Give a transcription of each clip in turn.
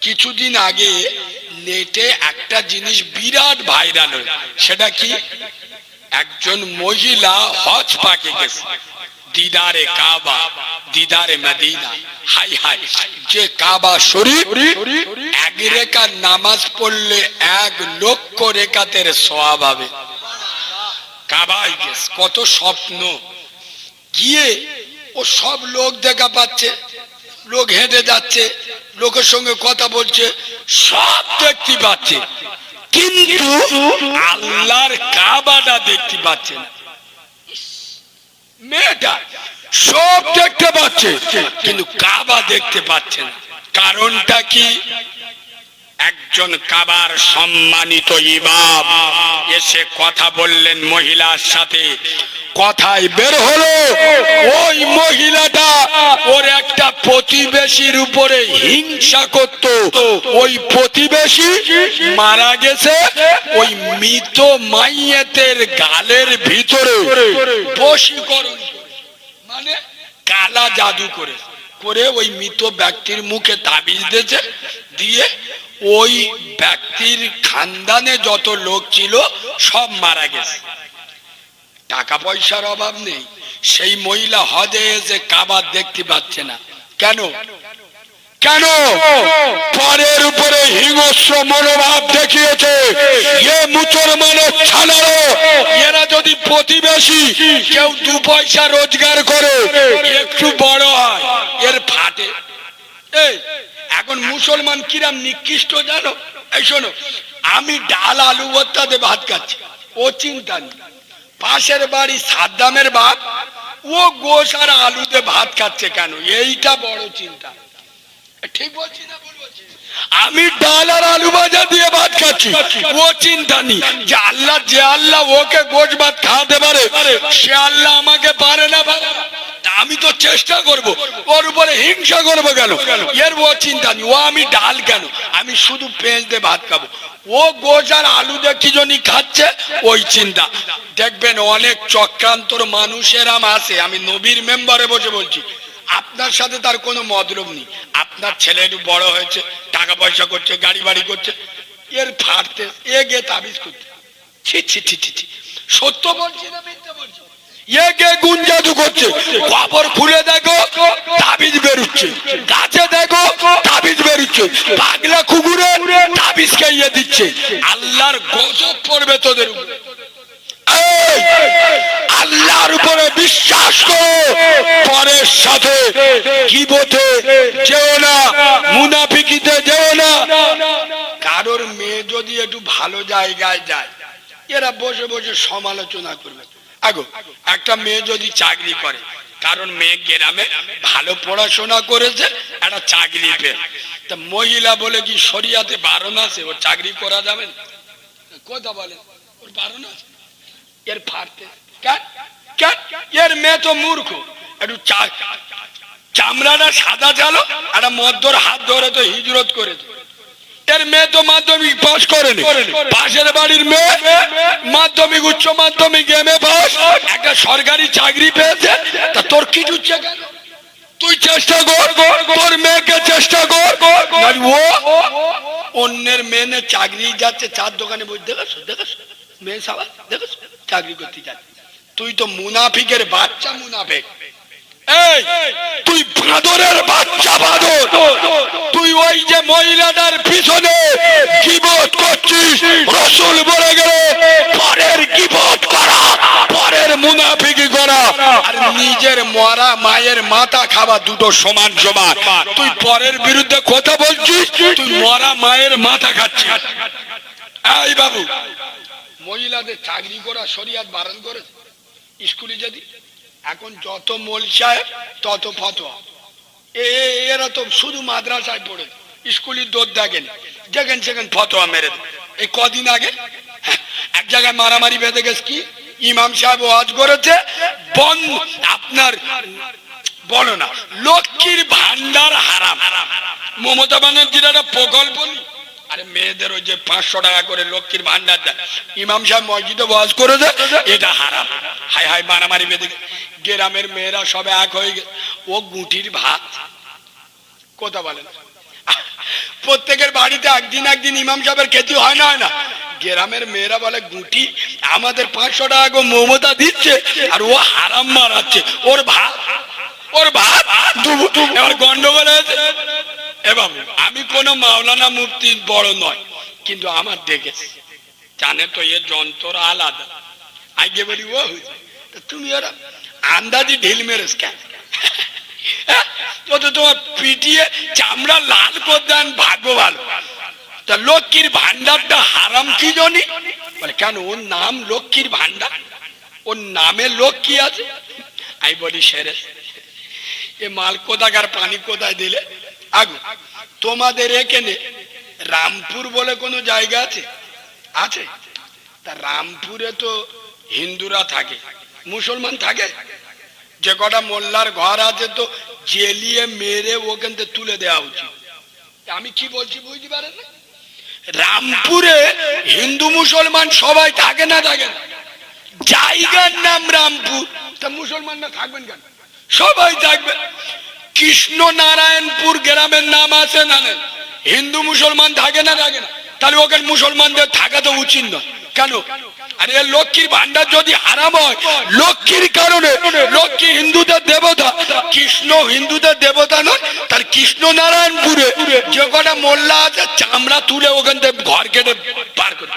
কিছুদিন আগে নেটে একটা জিনিস বিরাট ভাইরাল সেটা কি? একজন মহিলা হজ পাকে গেছে। দিদারে কাবা, দিদারে মদিনা। High high. যে কাবা শরীফ, এক রেখার নামাজ পড়লে এক লক্ষ রেখাতের সোয়াব হবে। কাবাই কত স্বপ্ন। গিয়ে ও সব লোক দেখা পাচ্ছে। লোক হেঁটে যাচ্ছে, লোকের সঙ্গে কথা বলছে, সব দেখতে পাচ্ছে। কিন্তু আল্লাহর কাবাটা দেখতে পাচ্ছে না। মেয়েটা সব দেখতে পাচ্ছে, কিন্তু কাবা দেখতে পাচ্ছে না। কারণটা কি? একজন কাবার সম্মানিত ইমাম। এসে কথা বললেন মহিলার সাথে। কথায় বের হলো, ওই মহিলাটা ওর একটা প্রতিবেশীর উপরে হিংসা করত। ওই প্রতিবেশী মারা গেছে ওই মৃত মাইয়েতের গালের ভিতরে। বশীকরণ করে। মানে কালা জাদু করে করে ওই মৃত ব্যক্তির মুখে তাবিজ দিয়েছে, দিয়ে ওই ব্যক্তির খানদানে যত লোক ছিল সব মারা গেছে। টাকা পয়সার অভাব নেই। সেই মহিলা হজে যে কাবার দেখতে পাচ্ছে না। কেন? কেন? পরের উপরে হিংস্র মনোভাব দেখিয়েছে। এ মুসলমানের ছাড়ারো এরা যদি প্রতিবেশী, কেউ দু পয়সা রোজগার করে, একটু বড় হয়, এর ফাটে। এখন মুসলমান কিরাম নিকৃষ্ট জানো? এই শোনো, আমি ডাল আলু ভর্তাতে ভাত খাচ্ছি, ও চিন্তা নেই। পাশের বাড়ি সাদ্দামের বাপ, ও গোস আর আলুতে ভাত খাচ্ছে কেন? এইটা বড় চিন্তা। ঠিক বলছি না বলছি? আমি ডাল আর আলু ভাজা দিয়ে ভাত খাচ্ছি। ও চিন্তা নেই। যে আল্লাহ যে আল্লাহ ওকে গোশ ভাত খাওয়াতে পারে, সে আল্লাহ আমাকে পারে না আমি তো চেষ্টা করব। ওর উপরে হিংসা করব কেন? এর ও চিন্তা নেই। ও আমি ডাল কেন? আমি শুধু পেঁয়াজ দিয়ে ভাত খাব। ও গোশ আর আলু কি জনি খাচ্ছে? ওই চিন্তা। দেখবেন অনেক চক্রান্তর মানুষেরাম আছে। আমি নবীর মেম্বারে বসে বলছি আপনার সাথে তার কোনো মতলব নেই। আপনার ছেলে একটু বড় হয়েছে টাকা পয়সা করছে গাড়ি বাড়ি করছে এর ফাটতে এ গে তাবিজ করতে। ছি ছি ছি ছি ছি। সত্য বলছি না মিথ্যে বলছি? এ গে গুণ জাদু করছে। খবর খুলে দেখো তাবিজ বেরুচ্ছে। গাছে দেখো তাবিজ বেরুচ্ছে। পাগলা কুকুরে তাবিজ খাইয়ে দিচ্ছে। আল্লাহর গজব পড়বে তোদের উপরে। আল্লাহর উপরে বিশ্বাস করো, পরের সাথে কিবোতে যেও না, মুনাফিকিতে যেও না। কারোর মেয়ে যদি একটু ভালো জায়গায় যায়, এরা বসে বসে সমালোচনা করবে। আগো, একটা মেয়ে যদি চাকরি করে, কারণ মেয়ে গ্রামে ভালো পড়াশোনা করেছে, একটা চাকরি পেয়ে। তা মহিলা বলে কি শরিয়াতে বারণ আছে? ওর চাকরি করা যাবে কথা বলে, ওর বারণ আছে। এর ফাটতে কেন? এর মেয়ে তো মূর্খ। একটু চামড়াটা সাদা চালো একটা মদ্যর হাত ধরে তো হিজরত এর মেয়ে তো মাধ্যমিক পাশের বাড়ির মেয়ে মাধ্যমিক, উচ্চ মাধ্যমিক একটা সরকারি চাকরি পেয়েছে। তা তোর কি জুচ্ছে তুই চেষ্টা কর, তোর মেয়েকে চেষ্টা কর। ও, অন্যের মেয়ে চাকরি যাচ্ছে, চার দোকানে বসে। দেখেছ দেখেছ মেয়ে সবাই দেখেছ চাকরি করতে যাচ্ছে। তুই তো মুনাফিকের বাচ্চা মুনাফিক। এই তুই বাঁদরের বাচ্চা বাঁদর। তুই ওই যে মহিলাটার পিছনে কিবোধ করছিস রসুল বলে গেলে পরের কিবোধ করা পরের মুনাফিকি করা। আর নিজের মরা মায়ের মাথা খাওয়া দুটো সমান সমান। তুই পরের বিরুদ্ধে কথা বলছিস তুই মরা মায়ের মাথা খাচ্ছিস। এই বাবু মহিলাদের চাকরি করা শরিয়াত বারণ করেছে। স্কুলে যদি? এখন যত মোল সাহেব তত ফতোয়া। এরা তো শুধু মাদ্রাসায় পড়ে স্কুলের দোর দেখেন। যেখানে সেখানে ফতোয়া মেরে। এই কদিন আগে হ্যাঁ, এক জায়গায় মারামারি বেঁধে গেছে কি? ইমাম সাহেব ওয়াজ করেছে বন্ধ আপনার বলো না লক্ষ্মীর ভান্ডার হারাম। মমতা ব্যানার্জির একটা প্রকল্প? আরে মেয়েদের ওই যে পাঁচশো টাকা করে লক্ষ্মীর ভান্ডার দেয়। ইমাম সাহেব মসজিদে ওয়াজ করে দেয় এটা হারাম। হাই হাই মারামারি বেঁধে গ্রামের মেয়েরা সবে এক হয়ে গেছে। ও গুটির ভাত। কথা বলেন। প্রত্যেকের বাড়িতে একদিন একদিন ইমাম সাহেবের খেতে হয় না হয় না। গ্রামের মেয়েরা বলে গুটি আমাদের পাঁচশো টাকা গো মমতা দিচ্ছে আর ও হারাম মারাচ্ছে। ওর ভাত ওর ভাত এবার গন্ডগোল হয়েছে। এ বাবু আমি কোনো মাওলানা মুফতি বড় নয় কিন্তু আমার দেখেছি জানে তো এ যন্ত্র আলাদা। আগে বলি, ও তুমি ওরা আন্দাজি ঢিল মেরেছ কেন? তো তোমার পিটিয়ে চামড়া লাল করে দেন, ভাগ্য ভালো। তা লক্ষ্মীর ভান্ডারটা হারাম কি জানি? বলে, কেন, ওর নাম লক্ষ্মীর ভান্ডার ওর নামে লক্ষ্মী আছে? আমি বলি, সেরে, এ মাল কোথাকার পানি কোথায় দিলে? আগু, তোমাদের এখানে রামপুর বলে কোনো জায়গা আছে? আছে? তা রামপুরে তো হিন্দুরা থাকে, মুসলমান থাকে। যে কটা মোল্লার ঘর আছে তো জেলিয়ে মেরে ওখান থেকে তুলে দেওয়া উচিত। আমি কি বলছি বুঝতে পারেন রামপুরে হিন্দু মুসলমান সবাই থাকে না থাকে? না জায়গার নাম রামপুর। তা মুসলমানরা থাকবেন কেন? সবাই থাকবে। কৃষ্ণ নারায়ণপুর গ্রামের নাম আছে না হিন্দু মুসলমান থাকে না থাকে না? তাহলে ওখানে মুসলমানদের থাকা তো উচিত নয়। কেন? আরে এ লক্ষ্মীর ভান্ডার যদি হারাম হয়, লক্ষ্মীর কারণে লক্ষ্মী হিন্দুদের দেবতা, কৃষ্ণ হিন্দুদের দেবতা নয় তার কৃষ্ণ নারায়ণপুরে যে কটা মোল্লা আছে, চামড়া তুলে ওখান থেকে ঘর কেটে পার করে।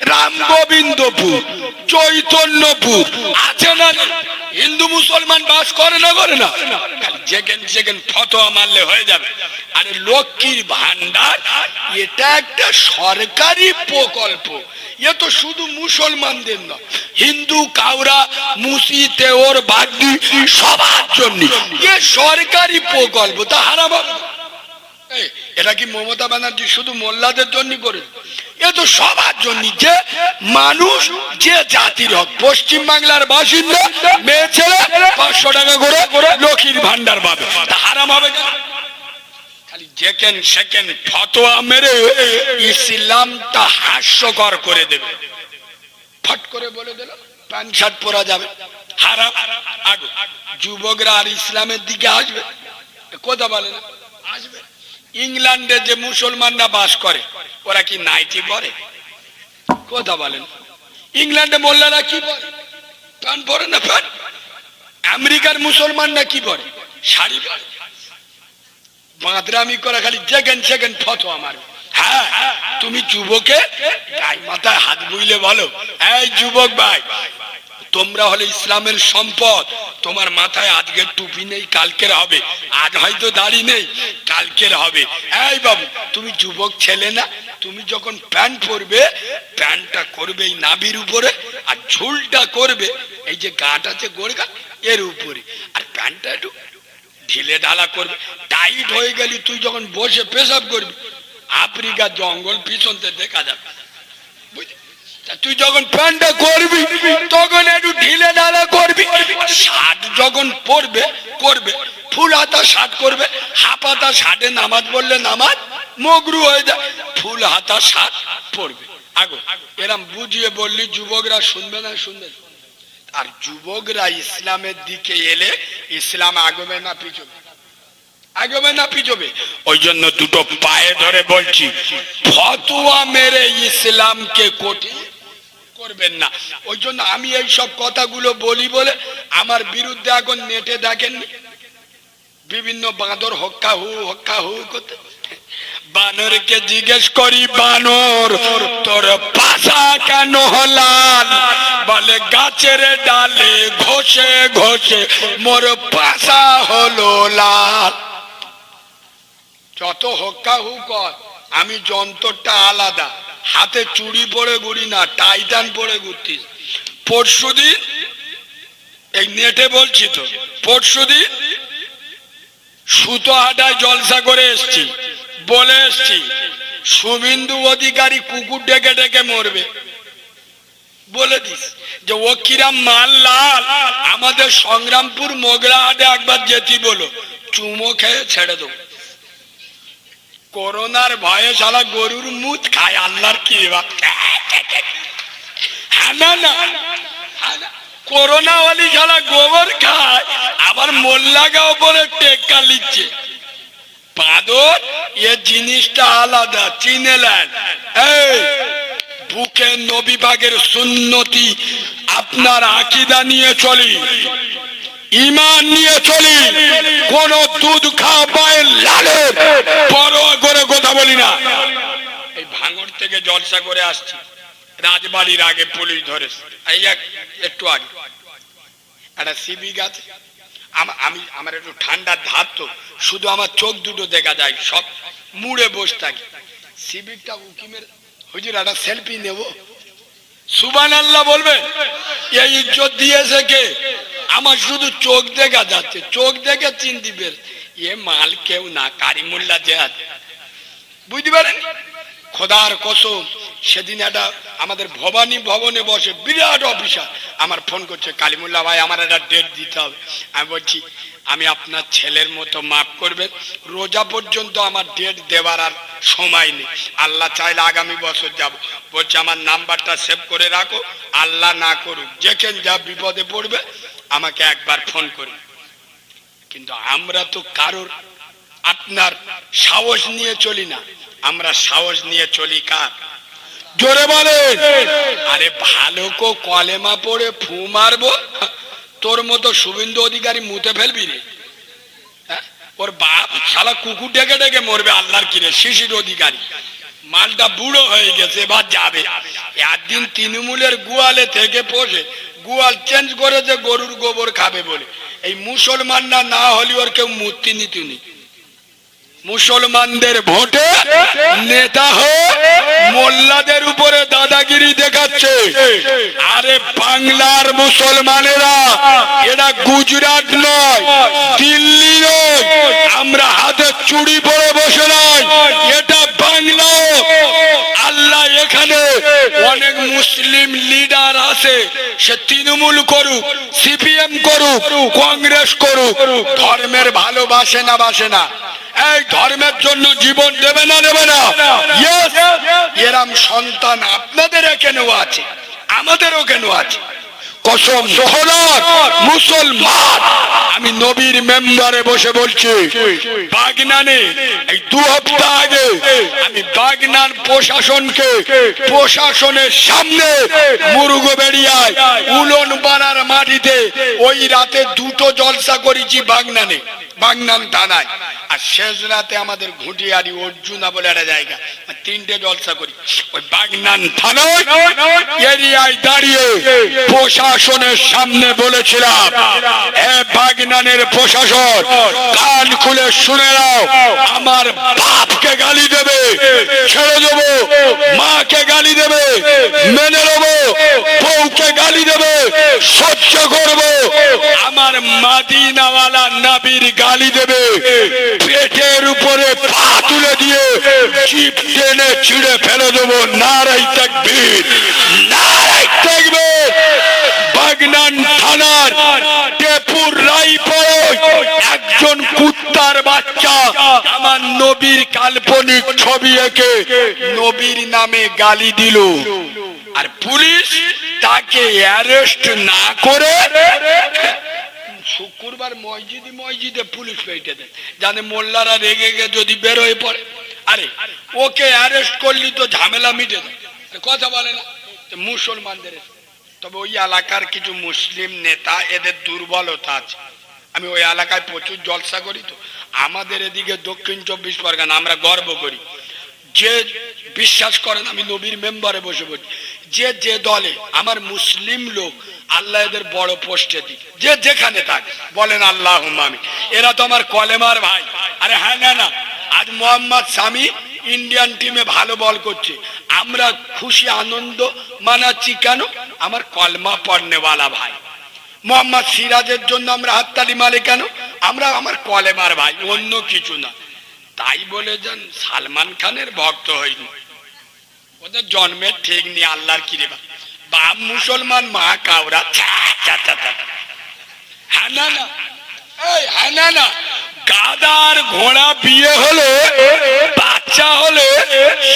রাম গোবিন্দপুর চৈতন্যপুর। আছে না? হিন্দু মুসলমান বাস করে না করে না? যেখানে যেখানে ফতোয়া মারলে হয়ে যাবে। আরে লক্ষ্মীর ভান্ডার এটা একটা সরকারি প্রকল্প। এ তো শুধু মুসলমানদের নয় হিন্দু কাউরা মুসি তেওর বাগদি সবার জন্য। এ সরকারি প্রকল্প তা হারাম হবে এই, এটা কি মমতা ব্যানার্জি শুধু মোল্লাদের জন্য করে এ তো সবার জন্য যে মানুষ, যে জাতির হোক পশ্চিম বাংলার বাসিন্দা, মেয়ে ছেলে, পাঁচশো টাকা করে লক্ষ্মীর ভান্ডার পাবে। হারাম হবে করে করে যুবকরা আর ইসলামের দিকে আসবে। কথা বলে না। ইংল্যান্ডে যে মুসলমানরা বাস করে, ওরা কি নাইটি পরে? কথা বলেন। ইংল্যান্ডে মোল্লারা কি পরে? প্যান্ট পরে না প্যান্ট? আমেরিকার মুসলমানরা কি পরে? শাড়ি পরে। বাঁদরামি করা খালি যেখান সেখান ফটো আমার। হ্যাঁ তুমি যুবকে গায়ে মাথায় হাত বুইলে বলো, এই যুবক ভাই, তোমরা হলে ইসলামের সম্পদ তোমার মাথায় আজকের টুপি নেই, কালকের হবে। আজ হয়তো দাড়ি নেই, কালকের হবে। এই বাবু, তুমি যুবক ছেলে না, তুমি যখন প্যান্ট পরবে, প্যান্টটা করবে এই নাভির উপরে আর ঝুলটা করবে, এই যে গাঁট আছে গোড়গা এর উপরে। আর প্যান্টটা একটু ঢিলে ঢালা করবে। টাইট হয়ে গেলি তুই যখন বসে পেশাব করবি, আফ্রিকা জঙ্গল পিছনতে দেখা যাবে? তুই যখন প্যান্টটা করবি, তখন একটু ঢিলে ঢালা শার্ট যখন পরবে করবে। ফুল হাতা শার্ট করবে, হাফ হাতা শার্টে নামাজ পড়লে নামাজ মগরু হয়ে যায়। ফুল হাতা শার্ট পরবে আগো, এরম বুঝিয়ে বললি, যুবকরা শুনবে না, শুনবে আর যুবকরা ইসলামের দিকে এলে ইসলাম আগবে না পিছবে। আগবে না পিছবে। ওই জন্য দুটো পায়ে ধরে বলছি, ফতুয়া মেরে ইসলামকে কঠিন করবেন না। ওই জন্য আমি এই সব কথাগুলো বলি বলে আমার বিরুদ্ধে এখন নেটে দেখেননি। বিভিন্ন বাঁদর হক্কা হু হক্কা হু করতে। বানরকে জিজ্ঞেস করি, বানর, তোর পাশা কেন হলাল? বলে, গাছের ডালে ঘষে ঘষে মোর পাশা হলো লাল। যত হক্কা হু কর, আমি যন্ত্রটা আলাদা। হাতে চুড়ি পরে ঘুরি না টাইটান পরে ঘুরতিস। পরশুদিন এই নেটে বলছি তো পরশুদিন সুতো হাটায় জলসা করে এসছি। বলে এসছি শুমিন্দু অধিকারী কুকুর ডেকে ডেকে মরবে। বলে দিস যে, ও কিরাম মাল লাল, আমাদের সংগ্রামপুর মোগরা হাটে একবার যেতি বলো, চুমো খেয়ে ছেড়ে দেবো। করোনার ভয়ে শালা গরুর মুখ খায়, আল্লাহর কি করোনা ওয়ালি শালা গোবর খায়, আবার মোল্লাগাঁও বলে টেক্কা লিখছে। বাঁদর, এ জিনিসটা আলাদা চিনেলেন এই বুকে নবীবাগের সুন্নতি আপনার আকিদা নিয়ে চলি। ইমান নিয়ে চলি। কোন দুধ খাওয়া পায়ের লালের পরোয়া করে কথা বলি না। এই ভাঙর থেকে জলসা করে আসছি। রাজবাড়ির আগে পুলিশ ধরেছে। এই একটু আগে। একটা সিবি গাছ। আমি আমার একটু ঠান্ডার ধাপ তো। শুধু আমার চোখ দুটো দেখা যায়। সব মুড়ে বসে থাকি। সিবিকটা উকিমের হুজুর, একটা সেলফি নেব। সুবান আল্লাহ বলবে, এই ইজ্জত দিয়েছে কে? আমার শুধু চোখ দেখা যাচ্ছে, চোখ দেখে চিনতে পেরে এ মাল কেউ না কারিমুল্লা জেহাদ। বুঝতে পারেন? খোদার কসম, সেদিন একটা আমাদের ভবানী ভবনে বসে বিরাট অফিসার আমার ফোন করছে কালিমুল্লা ভাই, আমার একটা ডেট দিতে হবে। আমি বলছি, আমি আপনার ছেলের মতো মাফ করবেন। রোজা পর্যন্ত আমার ডেট দেওয়ার আর সময় নেই। আল্লাহ চাইলে আগামী বছর যাব। বলছে, আমার নাম্বারটা সেভ করে রাখো। আল্লাহ না করুক, যেখানে যা বিপদে পড়বে, আমাকে একবার ফোন করুন। কিন্তু আমরা তো কারোর আপনার সাহস নিয়ে চলি না। আমরা সাহস নিয়ে চলি কার? জোরে বলে আরে ভালো কো কলেমা পড়ে ফু মারবো? তোর মতো শুভেন্দু অধিকারী মুতে ফেলবি রে? ওর বাপ শালা কুকুর ডেকে ডেকে মরবে, আল্লাহর কিনে শিশির অধিকারী। মালটা বুড়ো হয়ে গেছে, এবার যাবে। একদিন তৃণমূলের গোয়ালে থেকে পোষে গোয়াল চেঞ্জ করেছে, গরুর গোবর খাবে বলে। এই মুসলমান না হলে ওর কেউ মূর্তি নীতি মুসলমানদের ভোটে নেতা হয়ে মোল্লাদের উপরে দাদাগিরি দেখাচ্ছে। আরে বাংলার মুসলমানেরা এটা গুজরাট নয়, দিল্লি নয়, আমরা হাতে চুড়ি পরে বসে নয় এটা বাংলা। আল্লাহ এখানে অনেক মুসলিম লিডার আছে, সে তৃণমূল করুক, সিপিএম করুক, কংগ্রেস করুক, ধর্মের ভালোবাসে না বাসে না। এই ধর্মের জন্য জীবন দেবে না দেবে না। এরাম সন্তান আপনাদের কেন আছে? আমাদেরও কেন আছে? কসম মুসলমান। আমি নবীর মেম্বারে বসে বলছি, বাগনানে, এই দু আগে আমি বাগনান প্রশাসনকে, প্রশাসনের সামনে উলন মাটিতে ওই রাতে দুটো জলসা করেছি বাগনানে, বাগনান থানায়। আর শেষ রাতে আমাদের ঘুটিয়ারি অর্জুনা বলে একটা জায়গা তিনটে জলসা করি। ওই বাগনান থানায় এরিয়ায় দাঁড়িয়ে প্রশাসনের সামনে বলেছিলাম, এ বাগনানের প্রশাসন, কান খুলে শুনে নাও, আমার বাপকে গালি দেবে, ছেড়ে দেবো, মাকে গালি দেবে, মেনে নেব, বউকে গালি দেবে, সহ্য করব, আমার মাদিনাওয়ালা নাবির গালি দেবে, পেটের উপরে পা তুলে দিয়ে চিপ টেনে ছিঁড়ে ফেলে দেবো, নারাই তাকবীর নারাই তাকবীর। বাগনান থানার টেপুর রাইপড় একজন কুত্তার বাচ্চা। আমার নবীর কাল্পনিক ছবি এঁকে নবীর নামে গালি দিল। আর পুলিশ তাকে অ্যারেস্ট না করে শুক্রবার মসজিদে মসজিদে পুলিশ পেটে দেয়। জানে মোল্লারা রেগে গে যদি বের হয়ে পড়ে। আরে, ওকে অ্যারেস্ট করলি তো ঝামেলা মিটে দেয় কথা বলে না। মুসলমানদের তবে ওই এলাকার কিছু মুসলিম নেতা এদের দুর্বলতা আছে। আমি ওই এলাকায় প্রচুর জলসা করি তো। আমাদের এদিকে দক্ষিণ চব্বিশ পরগনা, আমরা গর্ব করি। যে বিশ্বাস করেন, আমি নবীর মেম্বারে বসে বলছি যে যে দলে আমার মুসলিম লোক, আল্লাহ এদের বড় পোস্টে দিক। যে যেখানে থাক, বলেন আল্লাহ আমি এরা তো আমার কলেমার ভাই। আরে হ্যাঁ না না। আজ মোহাম্মদ স্বামী ইন্ডিয়ান টিমে ভালো বল করছে। আমরা খুশি, আনন্দ মানাচ্ছি কেন? আমার কলমা পড়নেওয়ালা ভাই। মোহাম্মদ সিরাজের জন্য আমরা হাততালি মারে কেন? আমরা আমার কলেমার ভাই, অন্য কিছু না। তাই বলে যান, সালমান খানের ভক্ত হইনি। ওদের জন্মের ঠিক নেই আল্লাহর কিরে বা বাপ মুসলমান, মা কাউরা। হ্যাঁ না গাদার ঘোড়া বিয়ে হলে বাচ্চা হলে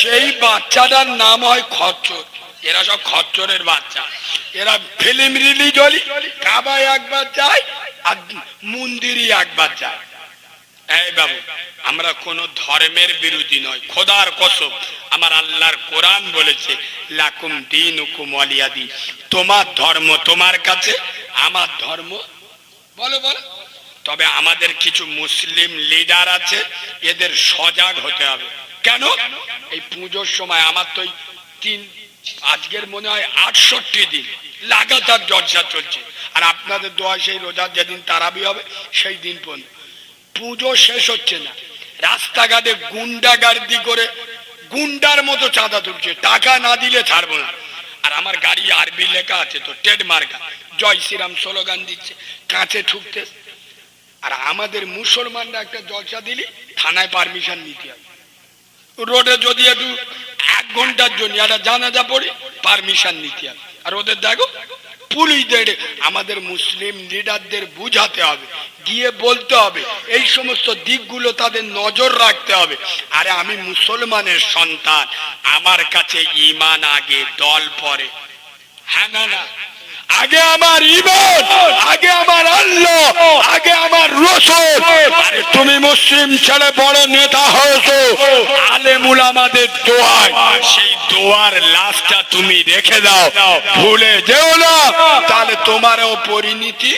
সেই বাচ্চাটার নাম হয় খচ্চর। এরা সব খচ্চরের বাচ্চা। এরা ফিল্ম রিলিজ হলি কাবায় একবার যায় আর মন্দিরই একবার যায়। এই বাবু, আমরা কোন ধর্মের বিরোধী নয় খোদার কসম। আমার আল্লাহর কোরআন বলেছে, লাকুম দিন হুকুম অলিয়াদি তোমার ধর্ম তোমার কাছে, আমার ধর্ম, বলো বলো। তবে আমাদের কিছু মুসলিম লিডার আছে, এদের সজাগ হতে হবে। কেন? এই পুজোর সময় আমার তো তিন, আজকের মনে হয় আটষট্টি দিন লাগাতার জলসা চলছে। আর আপনাদের দোয়া সেই রোজার যেদিন তারাবি হবে, সেই দিন পর্যন্ত। পুজো শেষ হচ্ছে না। রাস্তাঘাটে গুন্ডাগার্দি করে গুন্ডার মতো চাঁদা তুলছে। টাকা না দিলে ছাড়বো না। আর আমার গাড়ি আরবি লেখা আছে তো টেড মার্কা জয় শ্রীরাম স্লোগান দিচ্ছে, কাঁচে ঠুকতে। আর আমাদের মুসলমানরা একটা জলসা দিলি, থানায় পারমিশন নিতে হবে। রোডে যদি একটু এক ঘণ্টার জন্য একটা জানাজা পড়ি পারমিশন নিতে হবে। আর ওদের দেখো, পুলিশদের, আমাদের মুসলিম লিডারদের বুঝাতে হবে, গিয়ে বলতে হবে, এই সমস্ত দিকগুলো তাদের নজর রাখতে হবে। আরে আমি মুসলমানের সন্তান, আমার কাছে ইমান আগে দল পরে। হ্যাঁ না না। আগে আমার ইমান, আগে আমার আল্লাহ, আগে আমার রসুল। তুমি মুসলিম ছেলে, বড় নেতা হয়েছো। আলেমুল আমাদের দোয়ায়। সেই দোয়ার লাশটা তুমি রেখে দাও। ভুলে যেও না। তাহলে তোমারও পরিণতি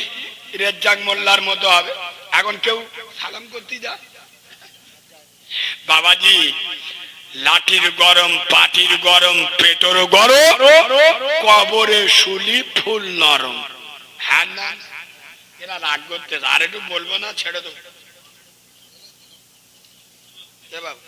রেজ্জাক মোল্লার মতো হবে। এখন কেউ সালাম করতে যা বাবাজি লাঠির গরম, পাটির গরম, পেটর গরম, কবরে শুলি ফুল নরম। হ্যাঁ এরা রাগ করতে আর একটু বলব না, ছেড়ে দেবো। বাবু।